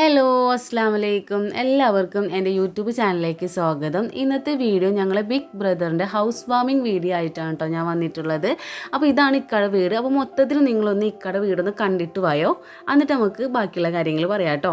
Hello അസ്സാം വലൈക്കും എല്ലാവർക്കും എന്റെ യൂട്യൂബ് ചാനലിലേക്ക് സ്വാഗതം. ഇന്നത്തെ വീഡിയോ ഞങ്ങൾ ബിഗ് ബ്രദറിന്റെ ഹൗസ് വാമിംഗ് വീഡിയോ ആയിട്ടാണ് കേട്ടോ ഞാൻ വന്നിട്ടുള്ളത്. അപ്പോൾ ഇതാണ് ഇക്കട വീട്. അപ്പോൾ മൊത്തത്തിൽ നിങ്ങളൊന്ന് ഇക്കട വീടൊന്ന് കണ്ടിട്ട് വായോ. എന്നിട്ട് നമുക്ക് ബാക്കിയുള്ള കാര്യങ്ങൾ പറയാം കേട്ടോ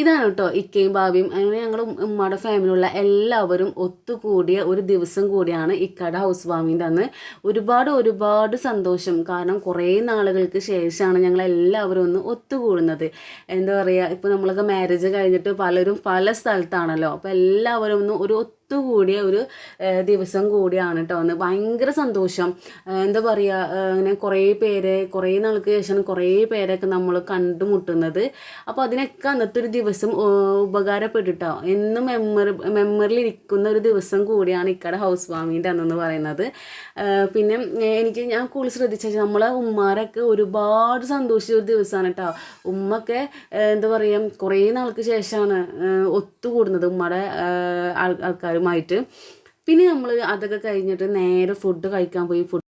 ഇതാണ് കേട്ടോ ഇക്കയും ബാബിയും അങ്ങനെ ഞങ്ങൾ ഉമ്മയുടെ ഫാമിലിയുള്ള എല്ലാവരും ഒത്തുകൂടിയ ഒരു ദിവസം കൂടിയാണ് ഇക്കയുടെ ഹൗസ് വാമിന്റെ അന്ന്. ഒരുപാട് ഒരുപാട് സന്തോഷം. കാരണം കുറേ നാളുകൾക്ക് ശേഷമാണ് ഞങ്ങൾ എല്ലാവരും ഒന്ന് ഒത്തുകൂടുന്നത്. എന്താ പറയുക ഇപ്പോൾ നമ്മളൊക്കെ മാരേജ് കഴിഞ്ഞിട്ട് പലരും പല സ്ഥലത്താണല്ലോ. അപ്പോൾ എല്ലാവരും ഒന്ന് ഒരു ഒത്തുകൂടിയ ഒരു ദിവസം കൂടിയാണ് കേട്ടോ അന്ന് ഭയങ്കര സന്തോഷം. എന്താ പറയുക അങ്ങനെ കുറേ പേര് കുറേ നാൾക്ക് ശേഷം കുറേ പേരൊക്കെ നമ്മൾ കണ്ടുമുട്ടുന്നത്. അപ്പോൾ അതിനൊക്കെ അന്നത്തെ ഒരു ദിവസം ഉപകാരപ്പെട്ടിട്ടോ. എന്നും മെമ്മറി മെമ്മറിയിൽ ഇരിക്കുന്ന ഒരു ദിവസം കൂടിയാണ് ഇക്കടെ ഹൗസ് വാമിന്റെ അന്നെന്ന് പറയുന്നത്. പിന്നെ എനിക്ക് ഞാൻ കൂടുതൽ ശ്രദ്ധിച്ചാൽ നമ്മളെ ഉമ്മാരൊക്കെ ഒരുപാട് സന്തോഷിച്ച ഒരു ദിവസമാണ് കേട്ടോ ഉമ്മൊക്കെ എന്താ പറയുക കുറേ നാൾക്ക് ശേഷമാണ് ഒത്തുകൂടുന്നത്. ഉമ്മയുടെ ഏഹ്, ആൾക്കാരുമായിട്ട് പിന്നെ നമ്മൾ അതൊക്കെ കഴിഞ്ഞിട്ട് നേരെ ഫുഡ് കഴിക്കാൻ പോയി. ഫുഡ്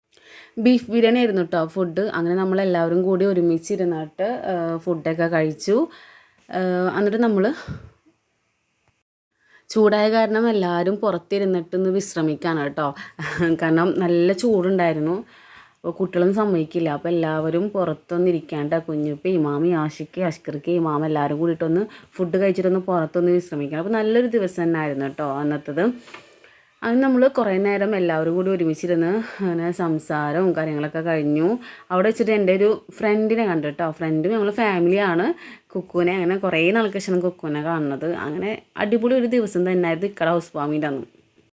ബീഫ് ബിരിയാണി ആയിരുന്നു കേട്ടോ ഫുഡ് അങ്ങനെ നമ്മളെല്ലാവരും കൂടി ഒരുമിച്ചിരുന്നിട്ട് ഫുഡൊക്കെ കഴിച്ചു. എന്നിട്ട് നമ്മൾ ചൂടായ കാരണം എല്ലാവരും പുറത്തിരുന്നിട്ട് ഒന്ന് വിശ്രമിക്കാണ് കേട്ടോ കാരണം നല്ല ചൂടുണ്ടായിരുന്നു. അപ്പോൾ കുട്ടികളൊന്നും സമ്മതിക്കില്ല. അപ്പോൾ എല്ലാവരും പുറത്തൊന്നും ഇരിക്കാണ്ട് കുഞ്ഞുപ്പി ഇമാമി ആഷിക്ക് അഷ്കർക്ക് ഇമാമ എല്ലാവരും കൂടിയിട്ടൊന്ന് ഫുഡ് കഴിച്ചിട്ടൊന്ന് പുറത്തൊന്ന് വിശ്രമിക്കണം. അപ്പോൾ നല്ലൊരു ദിവസം തന്നെ ആയിരുന്നു കേട്ടോ അന്നത്തത്. അത് നമ്മൾ കുറേ നേരം എല്ലാവരും കൂടി ഒരുമിച്ചിരുന്ന് അങ്ങനെ സംസാരവും കാര്യങ്ങളൊക്കെ കഴിഞ്ഞു. അവിടെ വെച്ചിട്ട് എന്റെ ഒരു ഫ്രണ്ടിനെ കണ്ടു കേട്ടോ. ഫ്രണ്ടും ഞങ്ങൾ ഫാമിലിയാണ് കുക്കുവിനെ അങ്ങനെ കുറേ നാൾക്ക് ശേഷം കുക്കുവിനെ കാണുന്നത്. അങ്ങനെ അടിപൊളി ഒരു ദിവസം തന്നെയായിരുന്നു ഇക്കട ഹൗസ് വാമിന്റെ അന്ന്.